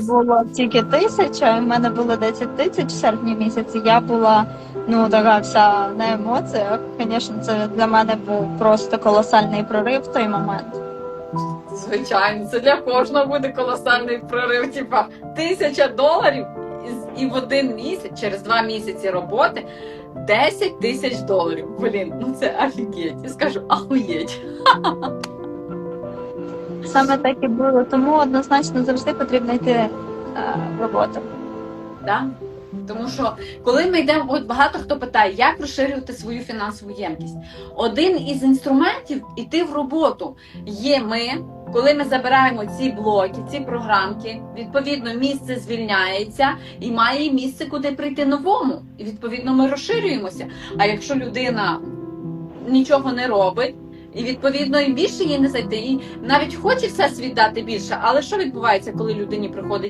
було тільки тисяча, і в мене було 10 тисяч в серпні місяці. Я була ну така вся на емоціях. Звісно, це для мене був просто колосальний прорив в той момент. Звичайно, це для кожного буде колосальний прорив. Типа тисяча доларів і- в один місяць, через два місяці роботи, 10 тисяч доларів. Блін, ну це офігеть. Я скажу, ахуєть. Саме так і було. Тому однозначно завжди потрібно йти е, в роботу. Да? Тому що коли ми йдемо, от багато хто питає, як розширювати свою фінансову ємкість. Один із інструментів іти в роботу є ми. Коли ми забираємо ці блоки, ці програмки, відповідно місце звільняється і має місце, куди прийти новому. І відповідно ми розширюємося. А якщо людина нічого не робить, і відповідно їм більше її не зайти, і навіть хоче все світ дати більше, але що відбувається, коли людині приходить?